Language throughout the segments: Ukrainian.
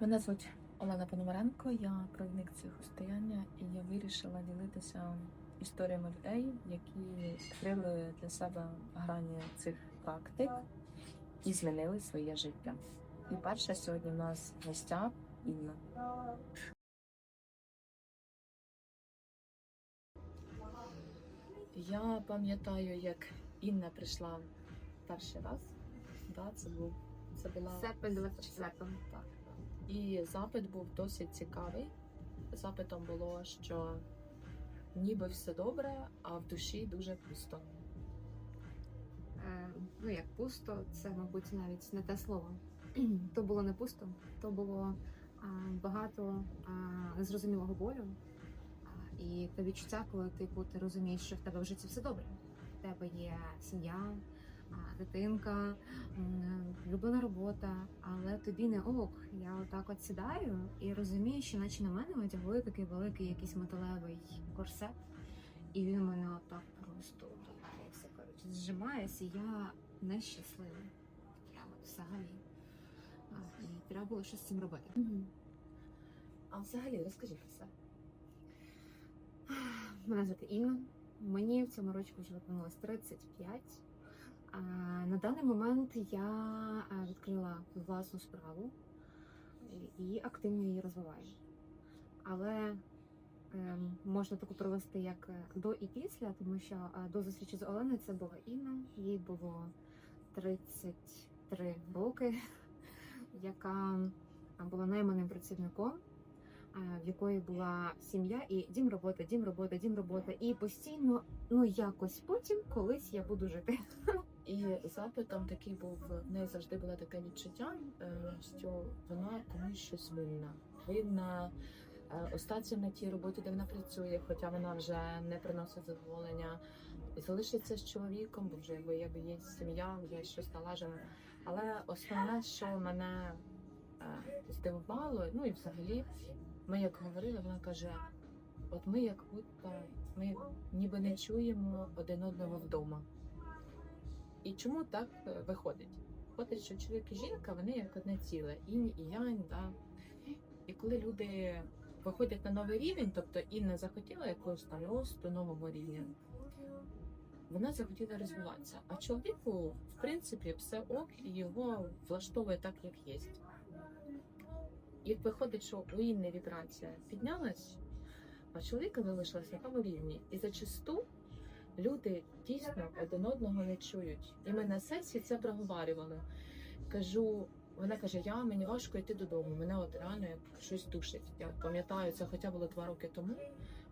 Мене звуть Олена Пономаренко, я провідник психостояння, і я вирішила ділитися історіями людей, які відкрили для себе грані цих практик і змінили своє життя. І перша сьогодні в нас в гостях Інна. Я пам'ятаю, як Інна прийшла перший раз. Да, це був це була Серпень 24-го. так. І запит був досить цікавий. Запитом було, що ніби все добре, а в душі дуже пусто. Е, ну як пусто, це, мабуть, навіть не те слово. то було не пусто, то було а, багато а, незрозумілого болю. І те відчуття, коли типу, ти розумієш, що в тебе в житті все добре. В тебе є сім'я, дитинка, улюблена робота, але тобі не ок. Я отак от сідаю і розумію, що наче на мене одягли такий великий якийсь металевий корсет, і він мене отак просто все коротше зжимається, і я нещаслива. Прямо взагалі. І треба було щось з цим робити. А взагалі розкажи про себе. Мене звати Інна. Мені в цьому році вже виповнилось 35. На даний момент я відкрила власну справу і- активно її розвиваю. Але ем, можна таку провести як е, до і після, тому що е, до зустрічі з Оленою це була Інна, їй було 33 роки, яка була найманим працівником е, в якої була сім'я і дім робота, дім робота, дім робота. І постійно, ну якось потім колись я буду жити. І запитом такий був в неї завжди було таке відчуття, е, що вона комусь щось винна. Винна е, остатися на тій роботі, де вона працює, хоча вона вже не приносить задоволення. Залишиться з чоловіком, бо вже якби, якби є сім'я, вже щось налажено. Але основне, що мене е, здивувало, ну і взагалі, ми як говорили, вона каже: от ми як будто ми ніби не чуємо один одного вдома. І чому так е, виходить? Виходить, що чоловік і жінка вони як одне ціле, інь і янь, да. І коли люди виходять на новий рівень, тобто Інна захотіла якогось там росту нового рівня, вона захотіла розвиватися. А чоловіку, в принципі, все ок, і його влаштовує так, як є. І виходить, що у Інни вібрація піднялась, а чоловіка залишилась на тому рівні. І зачасту люди дійсно один одного не чують. І ми на сесії це проговорювали. Кажу, вона каже: Я мені важко йти додому. Мене от реально щось душить. Я пам'ятаю, це хоча було два роки тому,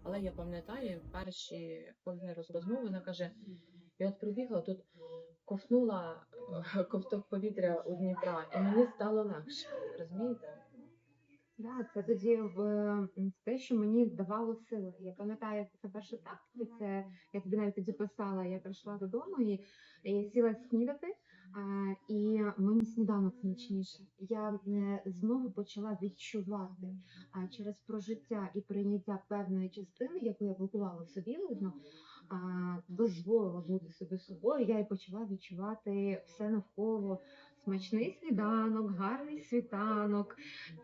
але я пам'ятаю перші кожні розмови. Вона каже: я от прибігла тут. Ковтнула е, ковток повітря у Дніпра, і мені стало легше. Розумієте? Да, це тоді в те, що мені давало сили. Я пам'ятаю, це перше так. Це я тобі навіть тоді писала. Я прийшла додому і, і сіла снідати. А, і мені сніданок смачніше. Я е, знову почала відчувати а, через прожиття і прийняття певної частини, яку я блокувала собі, видно, а, дозволила бути собі собою. Я і почала відчувати все навколо. Смачний сніданок, гарний світанок.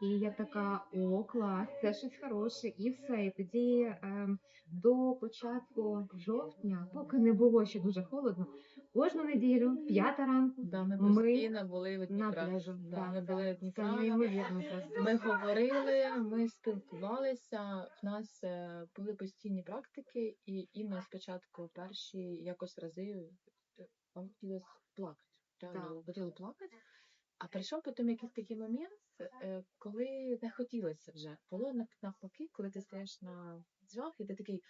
І я така, о, клас, це щось хороше, і все. І тоді ем, до початку жовтня, поки не було ще дуже холодно, кожну неділю, п'ята ранку, Да, ми Ми були в на пляжу. Да, ми були в Це неймовірно просто. Ми говорили, ми спілкувалися. В нас е, були постійні практики, і Інна спочатку перші якось рази е, вам хотілося плакати. Реально хотіли плакати. А прийшов потім якийсь такий момент, е, коли не хотілося вже. Було нав- навпаки, коли ти стоїш на дзвях, і ти такий,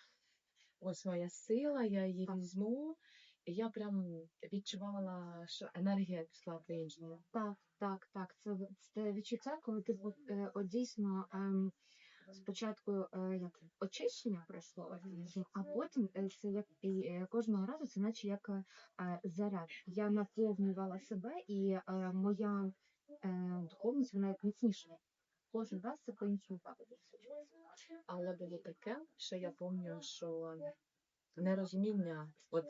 ось моя сила, я її Так. візьму. І я прям відчувала, що енергія пішла по-іншому. Так, так, так. Це, це відчуття, коли ти е, от дійсно ем, спочатку е, як очищення пройшло а потім е, це як і е, кожного разу це наче як заряд. Я наповнювала себе, і моя духовність вона як міцніша. Кожен раз це по-іншому правда. Але було таке, що я пам'ятаю, що нерозуміння, от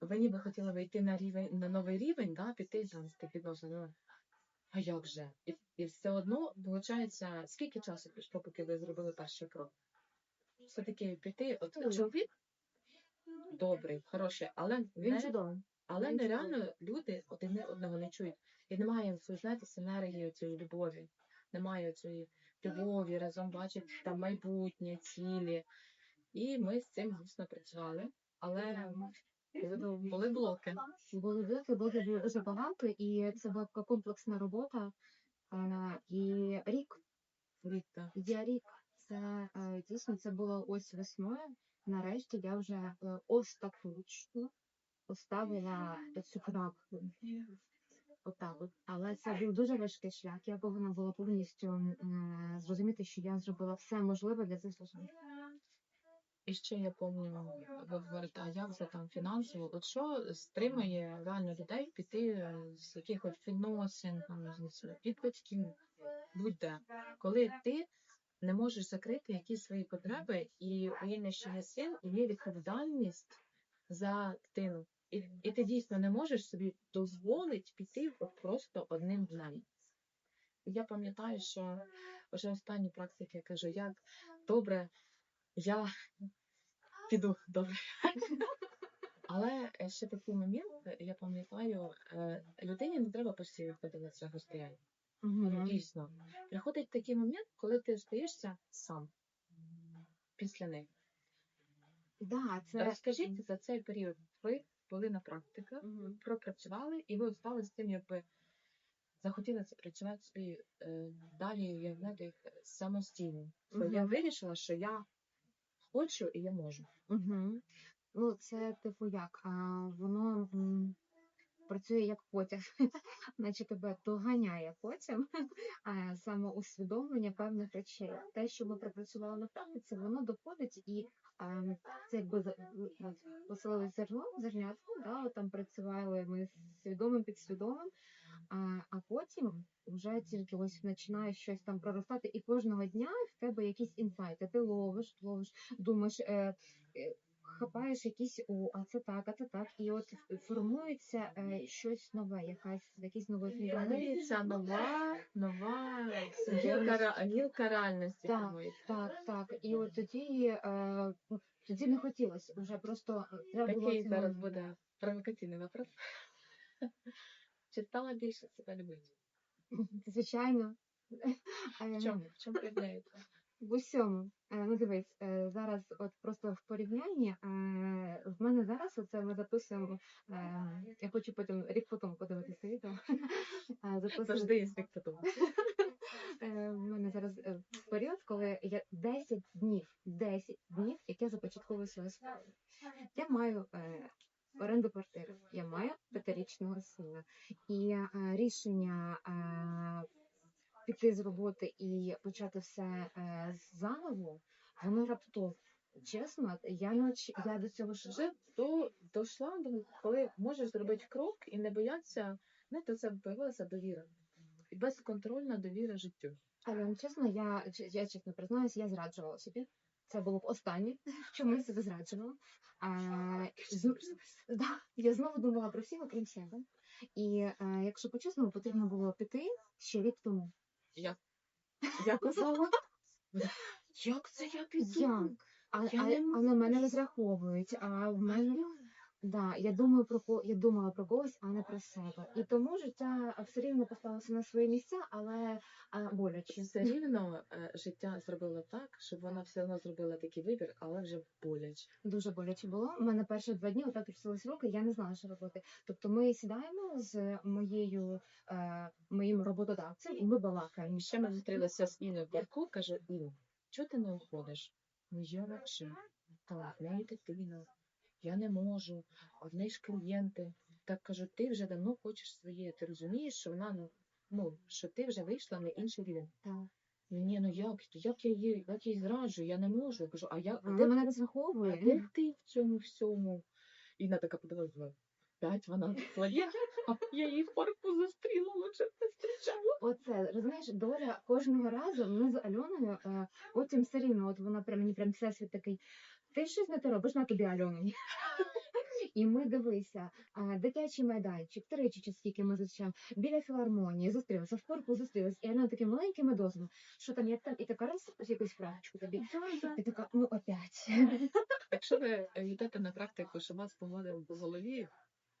ви ніби хотіли вийти на рівень на новий рівень, да, піти з тих відносин. Ну, А як же? І, і все одно, виходить, скільки часу пішло, поки ви зробили перший крок? Все-таки піти, от Дуже. чоловік добрий, хороший, але Він не, чудовий. але він нереально люди один одного не чують. І немає знаєте, синергії цієї любові. Немає цієї любові, разом бачать там майбутнє, цілі. І ми з цим дійсно працювали. Але були, блоки. Були блоки, блоків було дуже багато, і це була така комплексна робота. Е, І рік, Віта. я рік, це е, дійсно це було ось весною. Нарешті я вже е, остаточно поставила цю крапку. Отак. Але це був дуже важкий шлях. Я повинна була повністю зрозуміти, що я зробила все можливе для цих стосунків. І ще я пам'ятаю, ви говорите, а як це там фінансово? От що стримує реально людей піти е, з якихось відносин, там, від батьків, будь-де, коли ти не можеш закрити якісь свої потреби, і виявляє, що є син, і є відповідальність за дитину. І, і ти дійсно не можеш собі дозволити піти просто одним днем. Я пам'ятаю, що вже останні практики я кажу, як добре, я піду добре. Але ще такий момент, я пам'ятаю, е, людині не треба постійно виходити на це розстояння. Мгм. Дійсно. Приходить такий момент, коли ти остаєшся сам після них. Да, це Розкажіть за цей період. Ви були на практиках, пропрацювали, і ви стали з тим, якби захотіли це працювати собі е, далі, уявляти їх самостійно. Я вирішила, що я хочу і я можу. Угу. Ну, це типу як? А, воно м, працює як потяг, наче тебе доганяє потім а, самоусвідомлення певних речей. Те, що ми пропрацювали на практиці, воно доходить і а, це якби посилили зерно, зернятко, да, там працювали ми з свідомим, підсвідомим, а, а потім вже тільки ось починає щось там проростати, і кожного дня в тебе якісь інсайти. Ти ловиш, ловиш, думаєш, е, е, хапаєш якісь о, а це так, а це так, і от формується е, щось нове, якась якийсь новий. Це нова, нова гілка, гілка реальності. Так, формується. Так, так. І от тоді, е, ну, тоді не хотілося вже просто е, треба було Такий зараз буде провокаційний вопрос. Чи стала більше себе любити? звичайно. В чому? В чому проявляється? В усьому. Е, Ну дивись, е, зараз от просто в порівнянні е, в мене зараз оце ми записуємо. Я хочу потім рік потім подивитися відео. Завжди є свій потом. Е, В мене зараз період, коли я 10 днів, 10 днів, як я започатковую свою справу. Я маю оренду квартири, п'ятирічного сина. І е, рішення е, піти з роботи і почати все е, заново, воно раптово. Чесно, я не оч... я до цього ж Вже до, дійшла до коли можеш зробити крок і не боятися, знаєте, це появилася довіра. І безконтрольна довіра життю. Але ну, чесно, я, я чесно признаюсь, я зраджувала собі. Це було б останнє, чому я себе зраджувала. А, з- да, я знову думала про всіх, окрім себе. І а, якщо по-чесному, потрібно було піти ще рік тому. Я, я казала, як це я піду? А, Я а, не а можу. на мене розраховують, а в мене да, я думаю про ко- я думала про когось, а не про себе. І тому життя все рівно поставилося на свої місця, але а, боляче. Все рівно е, життя зробило так, щоб вона все одно зробила такий вибір, але вже боляче. Дуже боляче було. У мене перші два дні отак трясились руки, я не знала, що робити. Тобто ми сідаємо з моєю е, моїм роботодавцем і ми балакаємо. Ще ми зустрілися з Іною в парку, каже, Іно, чого ти не уходиш? Ну я вообще, так, в неї дитина, я не можу, одні ж клієнти. Так кажу, ти вже давно хочеш своє, ти розумієш, що вона, ну, ну, що ти вже вийшла на інший рівень. Так. Ну, ні, ну як, як я її, як я її зраджу, я не можу. Я кажу, а я, а Вона де, мене а де ти в цьому всьому? Інна така подивилася, п'ять вона а я її в парку зустріла, лучше б не зустрічала. Оце розумієш, доля кожного разу ми з Альоною. Е, потім все рівно, от вона прям мені прям всесвіт такий. Ти щось не те робиш на тобі, Альона. І ми дивися, а, дитячий майданчик, тричі чи скільки ми зустрічаємо, біля філармонії зустрілися, в парку зустрілися, і вона таким маленьким медозом, що там, як там, і така раз якусь фрачку тобі. І така, ну опять. Якщо ви йдете на практику, що вас погодив в голові,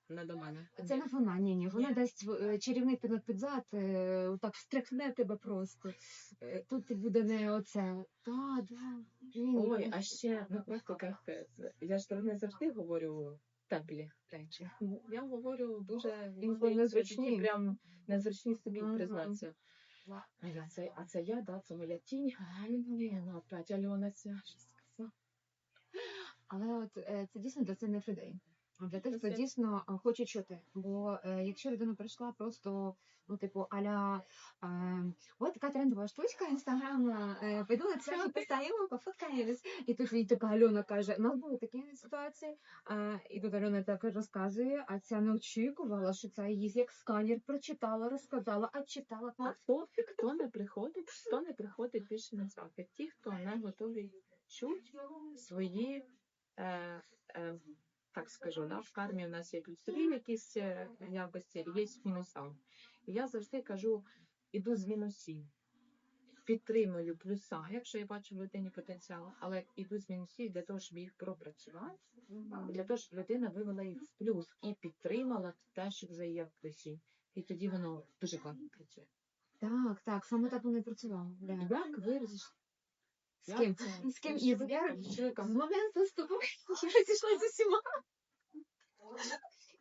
не до мене. Це не вона, ні, ні. Вона дасть е, чарівний пінок під зад, е, так встряхне тебе просто. Е, Тут ти буде не оце. Та, да. Ні, Ой, ні. а ще на практиках, е, я ж не завжди говорю теплі речі. Я говорю дуже Ну, незручні. прям незручні собі Мгм. признатися. А я це, а це я, да, це моя тінь. А, ну, опять Альона ця щось сказала. Але от е, це дійсно для цінних людей. Для тих, хто дійсно е, хоче чути. Бо е, якщо людина прийшла просто, ну, типу, аля, е, от така трендова штучка інстаграмна, е, пойду на це поставимо, пофоткаємось. І тут їй така Альона каже, у нас були такі ситуації. Е, і тут Альона так розказує, а ця не очікувала, що це її як сканер прочитала, розказала, а читала. А хто, хто не приходить, хто не приходить більше на захід? Ті, хто не готові чути свої, е, е, так скажу, да, в кармі в нас є плюсові якісь якості, є мінуса. І я завжди кажу, іду з мінусів. Підтримую плюса, якщо я бачу в людині потенціал, але іду з мінусів для того, щоб їх пропрацювати, для того, щоб людина вивела їх в плюс і підтримала те, що вже є в плюсі. І тоді воно дуже класно працює. Так, так, саме так воно і працювало. Як ви З ким? це? З ким З із чоловіком? З З чоловіком. моменту з тобою я розійшла з усіма.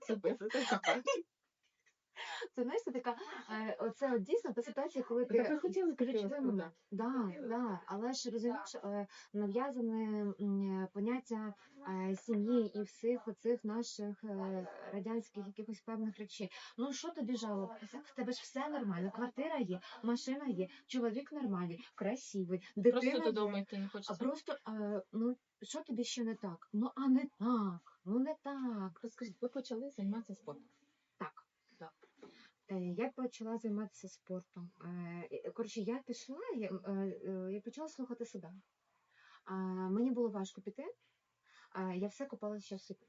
Це без це. Це знаєш, це така, е, оце от дійсно та ситуація, коли ти Так ви хотіли ключовий хотіли. Да, да, але ж розумієш, е, нав'язане м, поняття е, сім'ї і всіх оцих наших е, радянських якихось певних речей. Ну що тобі жалуватися? В тебе ж все нормально. Квартира є, машина є, чоловік нормальний, красивий, дитина Просто є. додому йти не А хочеться. просто е, ну що тобі ще не так? Ну а не так, ну не так. Розкажіть, ви почали займатися спортом. Е, Я почала займатися спортом. Е, Коротше, я пішла, я, е, я почала слухати себе. Мені було важко піти. Я все купала ще в собі.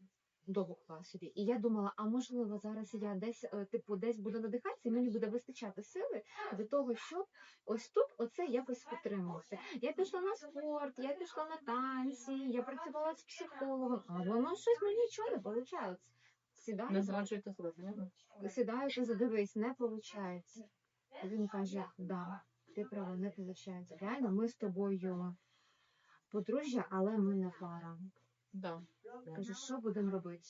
Довго купала собі. І я думала, а можливо, зараз я десь, типу, десь буду надихатися, і мені буде вистачати сили для того, щоб ось тут оце якось підтримуватися. Я пішла на спорт, я пішла на танці, я працювала з психологом, а воно щось мені нічого не виходить. Сідаю, Не зраджуйте себе. понятно? сідаю та задивись, не виходить. Він каже, да, ти права, не виходить. Реально, ми з тобою подружжя, але ми не пара. Да. Каже, що будемо робити?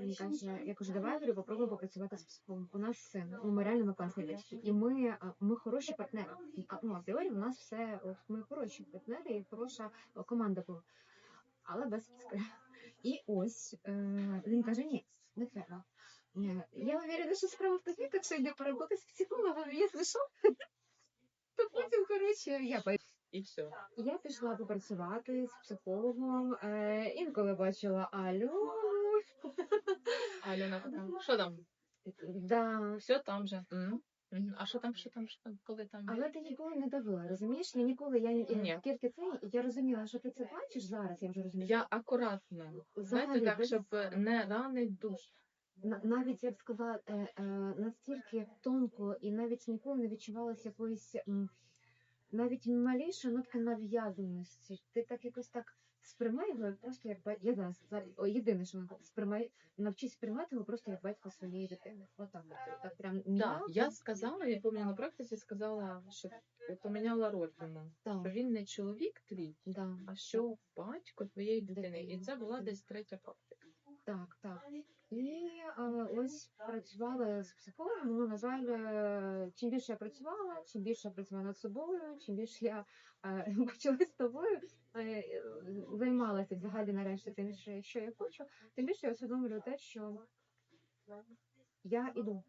Він каже, я кажу, давай говорю, попробуємо попрацювати з психологом. У нас син, ну, ми реально ми класні. І ми, е, ми хороші партнери. А, Ну, апріорі у нас все, от ми хороші партнери і хороша е, команда була. Але без психи. І ось він каже, ні, не треба. Я уверена, що справа в тобі, так що йде поработати з психологом, якщо що. То потім, коротше, я І все. я пішла попрацювати з психологом. Е, інколи бачила Альону. Альона, що там? Да. Все там же. А що там, що там, що там, коли там? Але ти ніколи не давила, розумієш? Я ніколи, я, я Ні. тільки це, я розуміла, що ти це бачиш зараз, я вже розумію. Я акуратно. Знаєте, Взагалі, так, без- щоб не ранить душ. На- навіть я б сказала, е, е, настільки тонко і навіть ніколи не відчувалося якоїсь м, навіть малейшої нотки нав'язаності. Ти так якось так сприймай його просто як батько. я зараз за- о, єдине, що сприймай, навчись сприймати його просто як батька своєї дитини. Отак, от, так прям Да, м'яко. я сказала, я пам'ятаю на практиці сказала, що поміняла роль йому. Що він не чоловік твій, да, а що батько твоєї дитини. І це була десь третя практика. так, І ось працювала з психологом. Ну, на жаль, чим більше я працювала, чим більше я працювала над собою, чим більше я бачила з тобою, займалася взагалі нарешті тим, що я хочу, тим більше я усвідомлюю те, що я іду.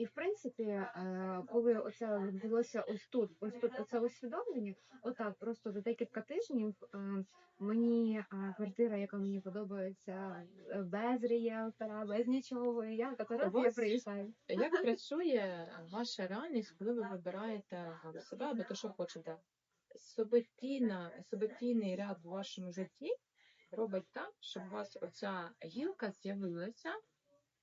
І в принципі, е, коли оце відбулося ось тут, ось тут оце усвідомлення, отак, просто за декілька тижнів е, мені е, квартира, яка мені подобається, без ріелтора, без нічого. Я така раз я приїжджаю. Як працює ваша реальність, коли ви вибираєте себе або то, що хочете? Суб'єктивна, суб'єктивний ряд в вашому житті робить так, щоб у вас оця гілка з'явилася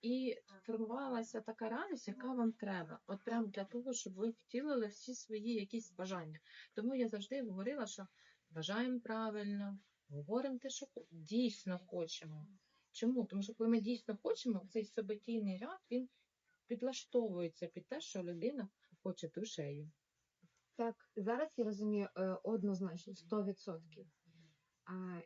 і формувалася така реальність, яка вам треба. От прям для того, щоб ви втілили всі свої якісь бажання. Тому я завжди говорила, що бажаємо правильно, говоримо те, що дійсно хочемо. Чому? Тому що коли ми дійсно хочемо, цей событійний ряд він підлаштовується під те, що людина хоче душею. Так, зараз я розумію е, однозначно 100%.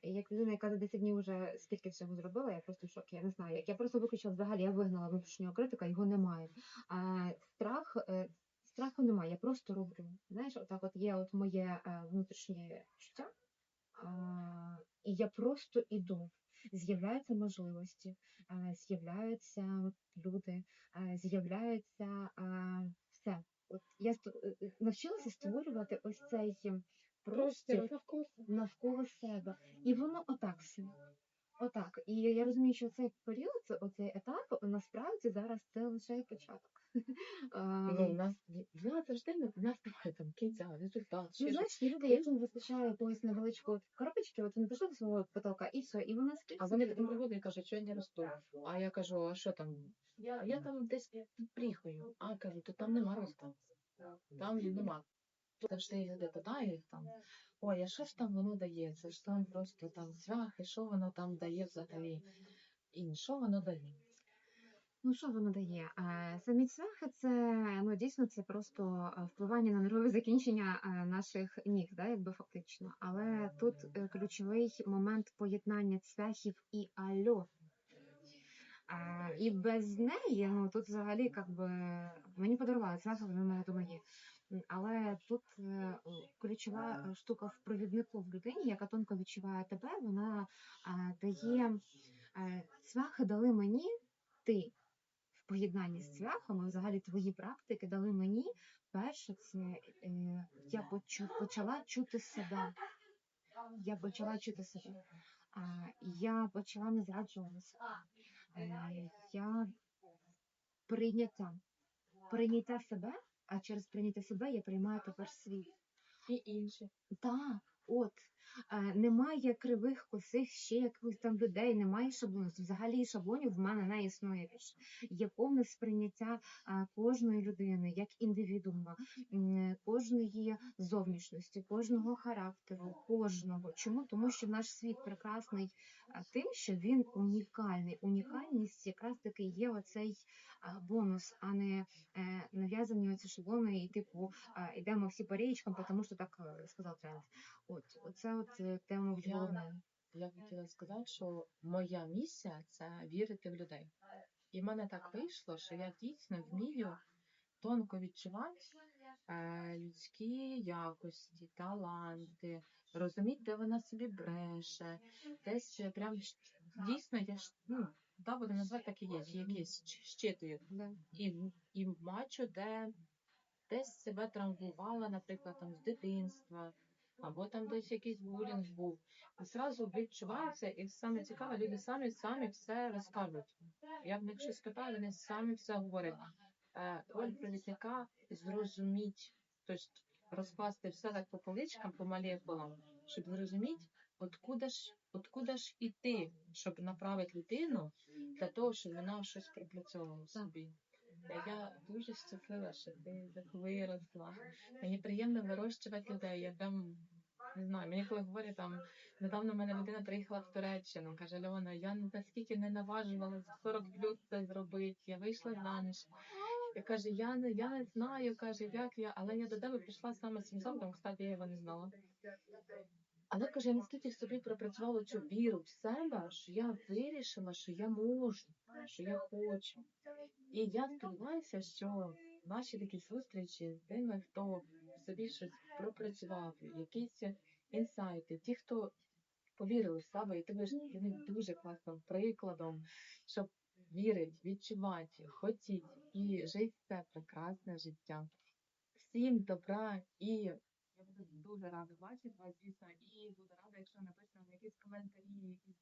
Як людина, яка за 10 днів вже стільки всього зробила, я просто в шокі. Я не знаю, як я просто виключила взагалі, я вигнала внутрішнього критика, його немає. А страх, е, страху немає, я просто роблю. Знаєш, отак от є от моє е, внутрішнє життя, і я просто іду. З'являються можливості, е, з'являються люди, е, з'являється е, все. От я е, е, навчилася створювати ось цей простір навколо навколо себе. І воно отак все. Отак. І я розумію, що цей період, оцей етап, насправді зараз це лише початок. Ну, у нас я завжди не в нас немає там кінця, результат. Ну, знаєш, є люди, яким вистачає якоїсь невеличкої коробочки, от вони пішли до свого потока, і все, і вона скрізь. А вони потім приходять і кажуть, що я не росту. А я кажу, а що там? Я, я там десь пріхаю. А кажу, то там нема росту. Там нема. Завжди йде питає там. Ой, а що ж там воно дає? Це ж там просто там цвяхи, що воно там дає взагалі? І що воно дає? Ну, що воно дає? Самі цвяхи це ну дійсно це просто впливання на нервове закінчення наших ніг, да, якби фактично. Але тут е, ключовий момент поєднання цвяхів і альо. А, і без неї, ну тут взагалі як би мені подарували цвяхи, вони в мене дома є. Але тут е, ключова е, штука в провіднику в людині, яка тонко відчуває тебе, вона дає е, цвяхи дали мені ти в поєднанні з цвяхами, взагалі твої практики дали мені перше, це я почала чути себе. Я почала чути себе. Я почала не зраджуватися. Я прийняття. Прийняття себе, а через прийняття себе я приймаю тепер світ. І інші. Так, от. Е, немає кривих косих ще якихось там людей, немає шаблонів. Взагалі шаблонів в мене не існує. Є повне сприйняття е, кожної людини як індивідуума, м, кожної зовнішності, кожного характеру, кожного. Чому? Тому що наш світ прекрасний е, тим, що він унікальний. Унікальність якраз таки є оцей бонус, а не е, нав'язані оці шаблони, і типу йдемо всі по річкам, тому що так е, сказав тренд. От, оце от е, тема Я- головне. Я хотіла сказати, що моя місія це вірити в людей. І в мене так вийшло, що я дійсно вмію тонко відчувати людські якості, таланти, розуміти, де вона собі бреше, десь е, прям дійсно я ж ну, да, буду назвати так і є, якісь щитую. І, і бачу, де десь себе травмувала, наприклад, там з дитинства, або там десь якийсь булінг був. І зразу відчувається, і саме цікаве, люди самі самі все розкажуть. Я в них щось питаю, вони самі все говорять. Е, Роль провідника зрозуміть, тобто розкласти все так по поличкам, по молекулам, щоб зрозуміти, откуда ж, откуда ж іти, щоб направити людину для того, щоб вона щось пропрацьовувала собі. Е, Я дуже щаслива, що ти так виросла. Мені приємно вирощувати людей. Я прям не знаю, мені коли говорять там, недавно в мене людина приїхала в Туреччину, каже Льона, я наскільки не наважувала за 40 плюс це зробити, я вийшла заміж. І каже, я не, я не знаю, каже, як я, але я до тебе прийшла саме з цим запитом, кстати, я його не знала. Але каже, я настільки собі пропрацювала цю віру в себе, що я вирішила, що я можу, що я хочу. І я сподіваюся, що наші такі зустрічі з тими, хто собі щось пропрацював, якісь інсайти, ті, хто повірили в себе, і ти будеш дуже класним прикладом, щоб вірити, відчувати, хотіти і жить це прекрасне життя. Всім добра і я буду дуже рада бачити вас, звісно, і буду рада, якщо напишете якісь коментарі, якісь